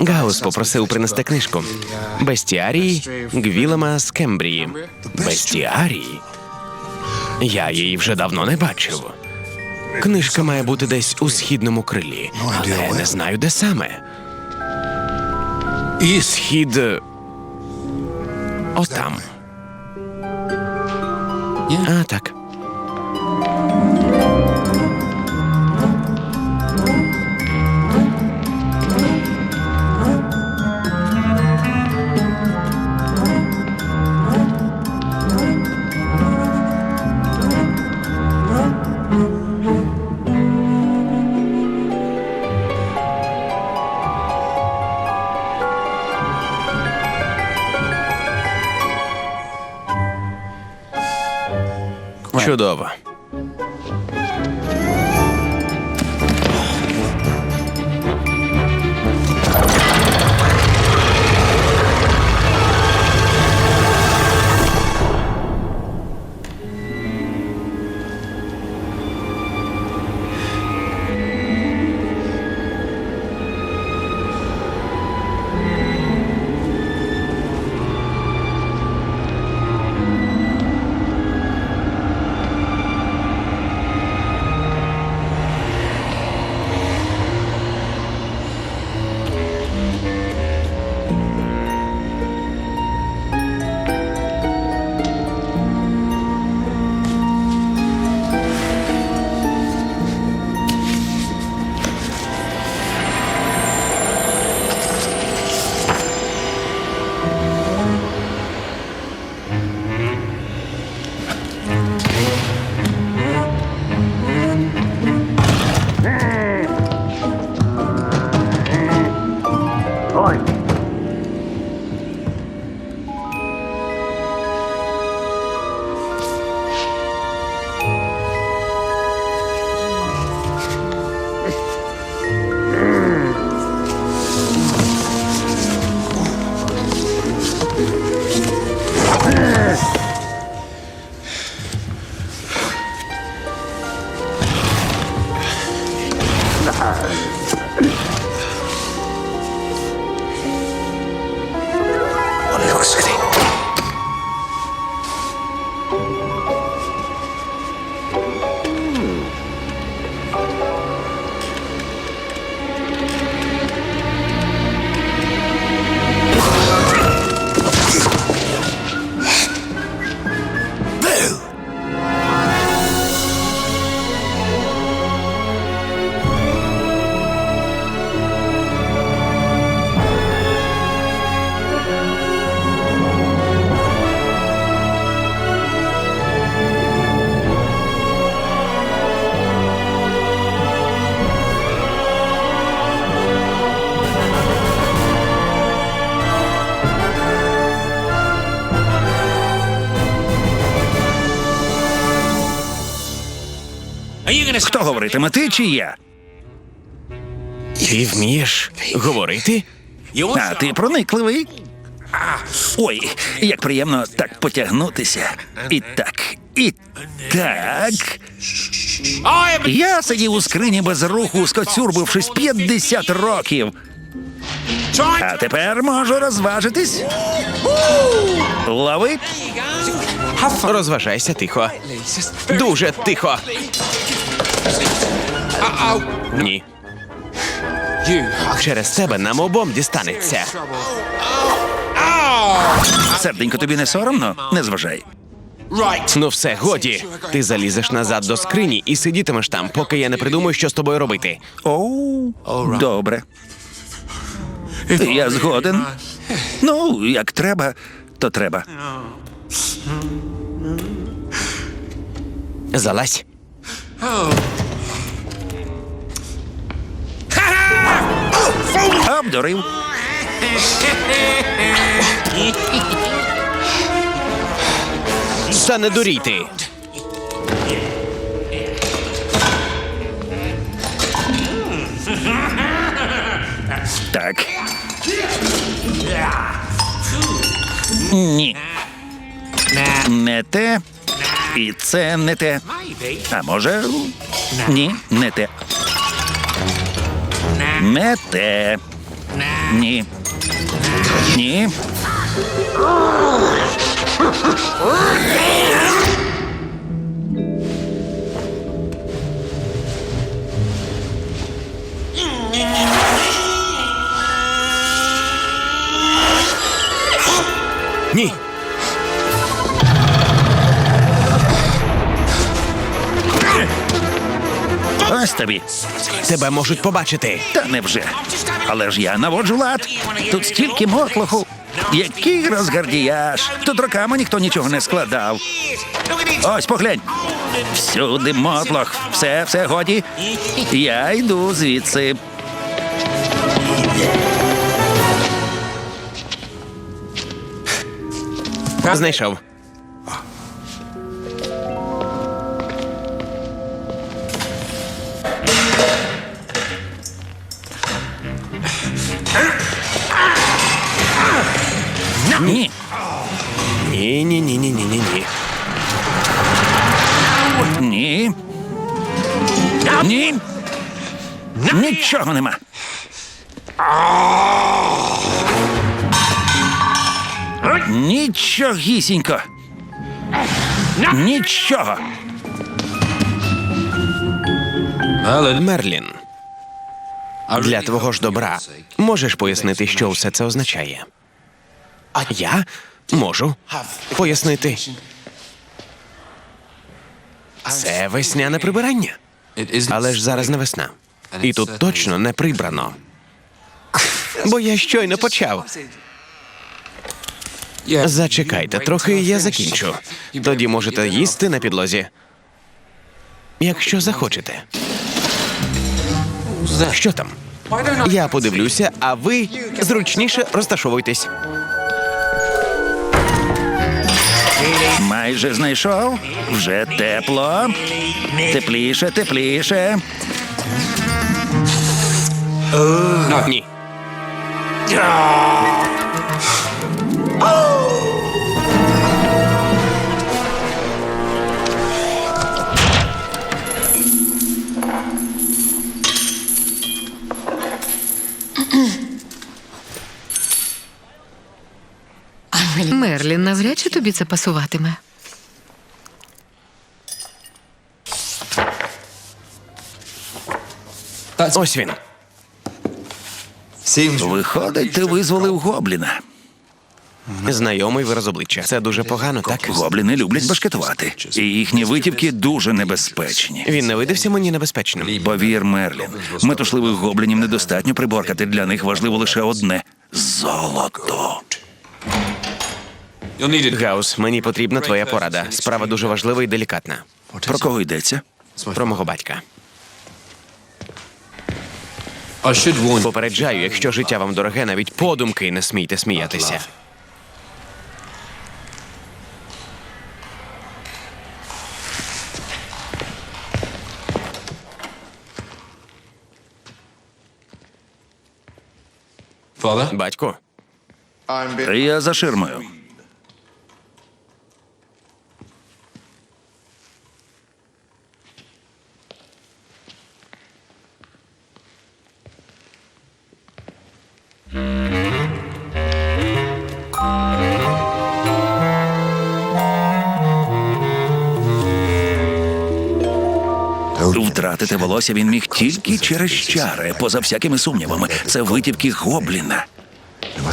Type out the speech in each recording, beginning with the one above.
Гаус попросив принести книжку. Бестіарії Гвілема з Кембрії. Бестіарії? Я її вже давно не бачив. Книжка має бути десь у східному крилі, але я не знаю, де саме. І схід. Отам. А, так. Чудово. Хто говоритиме, ти чи я? Ти вмієш говорити? А ти проникливий. Ой, як приємно так потягнутися. І так, і так. Я сидів у скрині без руху, скоцюрбившись 50 років. А тепер можу розважитись. Лови. Розважайся тихо. Дуже тихо. Ні. Через тебе нам обом дістанеться. Серденько, тобі не соромно? Не зважай. Ну все, годі. Ти залізеш назад до скрині і сидітимеш там, поки я не придумаю, що з тобою робити. Оу, добре. Я згоден. Ну, як треба, то треба. Залазь. Обдурив. Та не дурійте. Так. Ні. Не те. І це не те. А може. Ні, не те. Не те. Ні. Ні. Ось тобі. Тебе можуть побачити. Та невже. Але ж я наводжу лад. Тут стільки мотлоху. Який розгардіяж. Тут роками ніхто нічого не складав. Ось поглянь. Всюди мотлох. Все, все, годі. Я йду звідси. Знайшов. Ні. Ні, ні, ні, ні, ні, ні, ні. Ні. Ні. Нічого нема. Нічогісінько. Нічого. Але Мерлін. Для твого ж добра можеш пояснити, що все це означає? Я можу пояснити. Це весняне прибирання. Але ж зараз не весна. І тут точно не прибрано. Бо я щойно почав. Зачекайте трохи, я закінчу. Тоді можете їсти на підлозі. Якщо захочете. Що там? Я подивлюся, а ви зручніше розташовуйтесь. Майже знайшов. Вже тепло. Тепліше, тепліше. Ні. Мерлін, навряд чи тобі це пасуватиме. Ось він. Виходить, ти визволив гобліна. Знайомий вираз обличчя. Це дуже погано, так? Гобліни люблять башкетувати. І їхні витівки дуже небезпечні. Він не видався мені небезпечним. Повір, Мерлін, метушливих гоблінів недостатньо приборкати. Для них важливо лише одне золото. Гаус, мені потрібна твоя порада. Справа дуже важлива і делікатна. Про кого йдеться? Про мого батька. Попереджаю, якщо життя вам дороге, навіть подумки не смійте сміятися. Батько, Я за ширмою. Втратити волосся він міг тільки через чари, поза всякими сумнівами. Це витівки гобліна.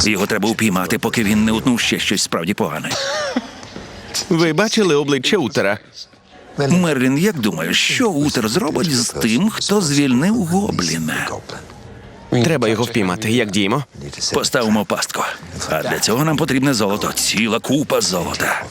Його треба упіймати, поки він не утнув ще щось справді погане. ви бачили обличчя Утера? Мерлін, як думаєш, що Утер зробить з тим, хто звільнив гобліна? Треба його впіймати. Як діємо? Поставимо пастку. А для цього нам потрібне золото, ціла купа золота.